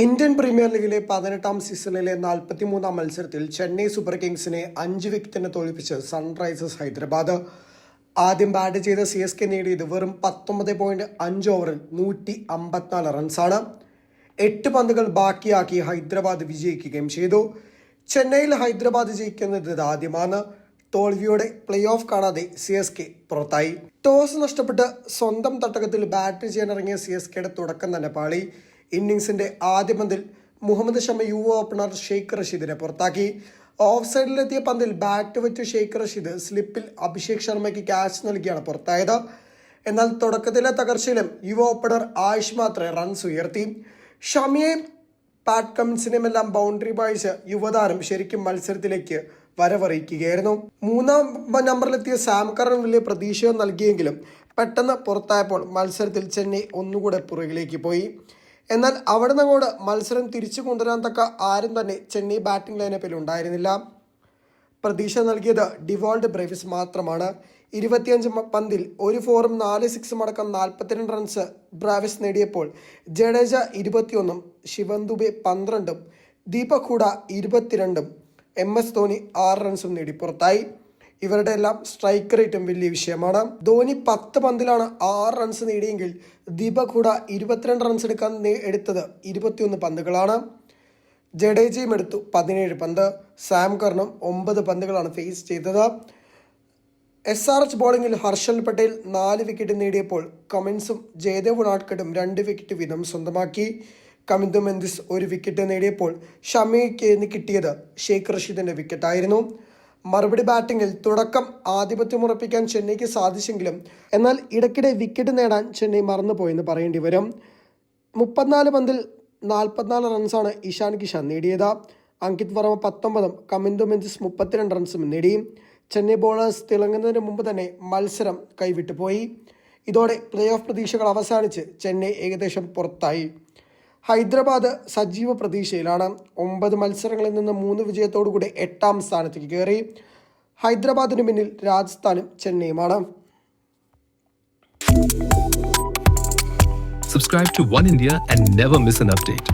Indian premier ലീഗിലെ പതിനെട്ടാം സീസണിലെ നാൽപ്പത്തിമൂന്നാം മത്സരത്തിൽ ചെന്നൈ സൂപ്പർ കിങ്സിനെ അഞ്ച് വിക്കറ്റിന് തോൽപ്പിച്ച് സൺറൈസേഴ്സ് ഹൈദരാബാദ്. ആദ്യം ബാറ്റ് ചെയ്ത സി എസ് കെ നേടിയത് വെറും പത്തൊമ്പത് പോയിന്റ് അഞ്ച് ഓവറിൽ നൂറ്റി അമ്പത്തിനാല് റൺസാണ് എട്ട് പന്തുകൾ ബാക്കിയാക്കി ഹൈദരാബാദ് വിജയിക്കുകയും ചെയ്തു. ചെന്നൈയിൽ ഹൈദരാബാദ് ജയിക്കുന്നത് ഇത് ആദ്യമാണ്. തോൽവിയോടെ പ്ലേ ഓഫ് കാണാതെ സി എസ് കെ പുറത്തായി. ടോസ് നഷ്ടപ്പെട്ട് സ്വന്തം തട്ടകത്തിൽ ബാറ്റ് ചെയ്യാനിറങ്ങിയ സി എസ് കെയുടെ തുടക്കം തന്നെ പാളി. ഇന്നിംഗ്സിന്റെ ആദ്യ പന്തിൽ മുഹമ്മദ് ഷമി യുവ ഓപ്പണർ ഷെയ്ഖ് റഷീദിനെ പുറത്താക്കി. ഓഫ് സൈഡിലെത്തിയ പന്തിൽ ബാറ്റ് വെച്ച് ഷെയ്ഖ് റഷീദ് സ്ലിപ്പിൽ അഭിഷേക് ശർമ്മയ്ക്ക് ക്യാച്ച് നൽകിയാണ് പുറത്തായത്. എന്നാൽ തുടക്കത്തിലെ തകർച്ചയിലും യുവ ഓപ്പണർ ആയുഷ് മാത്രമേ റൺസ് ഉയർത്തി. ഷമിയെയും പാറ്റ് കമ്മിൻസിനെയുമെല്ലാം ബൗണ്ടറി ബായിച്ച് യുവതാരം ശരിക്കും മത്സരത്തിലേക്ക് വരവറിയിക്കുകയായിരുന്നു. മൂന്നാം നമ്പറിലെത്തിയ സാം കറൻ വലിയ പ്രതീക്ഷ നൽകിയെങ്കിലും പെട്ടെന്ന് പുറത്തായപ്പോൾ മത്സരത്തിൽ ചെന്നൈ ഒന്നുകൂടെ പുറകിലേക്ക് പോയി. എന്നാൽ അവിടെ നിന്നങ്ങോട്ട് മത്സരം തിരിച്ചു കൊണ്ടുവരാൻ തക്ക ആരും തന്നെ ചെന്നൈ ബാറ്റിംഗ് ലൈനപ്പിൽ ഉണ്ടായിരുന്നില്ല. പ്രതീക്ഷ നൽകിയത് ഡിവോൾഡ് ബ്രേവിസ് മാത്രമാണ്. ഇരുപത്തിയഞ്ച് പന്തിൽ ഒരു ഫോറും നാല് സിക്സും അടക്കം നാൽപ്പത്തിരണ്ട് റൺസ് ബ്രാവിസ് നേടിയപ്പോൾ ജഡേജ ഇരുപത്തിയൊന്നും ശിവൻ പന്ത്രണ്ടും ദീപക് ഹൂഡ ഇരുപത്തിരണ്ടും എം എസ് ധോണി ആറ് റൺസും നേടി പുറത്തായി. ഇവരുടെ എല്ലാം സ്ട്രൈക്ക് റേറ്റും വലിയ വിഷയമാണ്. ധോനി പത്ത് പന്തിലാണ് ആറ് റൺസ് നേടിയെങ്കിൽ ദീപക് ഹൂഡ ഇരുപത്തിരണ്ട് റൺസ് എടുക്കാൻ എടുത്തത് ഇരുപത്തിയൊന്ന് പന്തുകളാണ്. ജഡേജയും എടുത്തു പതിനേഴ് പന്ത്. സാം കർണും ഒമ്പത് പന്തുകളാണ് ഫേസ് ചെയ്തത്. എസ് ആർ എച്ച് ബോളിംഗിൽ ഹർഷൽ പട്ടേൽ നാല് വിക്കറ്റ് നേടിയപ്പോൾ കമിൻസും ജയദേവ് നാട്കട്ടും രണ്ട് വിക്കറ്റ് വീതം സ്വന്തമാക്കി. കമിന്ദു മെന്തിസ് ഒരു വിക്കറ്റ് നേടിയപ്പോൾ ഷമിക്ക് കിട്ടിയത് ഷെയ്ഖ് റഷീദിന്റെ വിക്കറ്റായിരുന്നു മറുപടി ബാറ്റിംഗിൽ തുടക്കം ആധിപത്യം ഉറപ്പിക്കാൻ ചെന്നൈക്ക് സാധിച്ചെങ്കിലും എന്നാൽ ഇടയ്ക്കിടെ വിക്കറ്റ് നേടാൻ ചെന്നൈ മറന്നുപോയെന്ന് പറയേണ്ടി വരും. മുപ്പത്തിനാല് പന്തിൽ നാൽപ്പത്തിനാല് റൺസാണ് ഇഷാൻ കിഷാൻ നേടിയത്. അങ്കിത് വർമ്മ പത്തൊമ്പതും കമിന്ദു മെഞ്ചിസ് മുപ്പത്തിരണ്ട് റൺസും നേടി. ചെന്നൈ ബോളേഴ്സ് തിളങ്ങുന്നതിന് മുമ്പ് തന്നെ മത്സരം കൈവിട്ടുപോയി. ഇതോടെ പ്ലേ ഓഫ് പ്രതീക്ഷകൾ അവസാനിച്ച് ചെന്നൈ ഏകദേശം പുറത്തായി. ഹൈദരാബാദ് സജീവ പ്രതീക്ഷയിലാണ്. ഒമ്പത് മത്സരങ്ങളിൽ നിന്ന് മൂന്ന് വിജയത്തോടുകൂടി എട്ടാം സ്ഥാനത്തേക്ക് കയറി. ഹൈദരാബാദിന് പിന്നിൽ രാജസ്ഥാനും ചെന്നൈയുമാണ്. Subscribe to One India and never miss an update.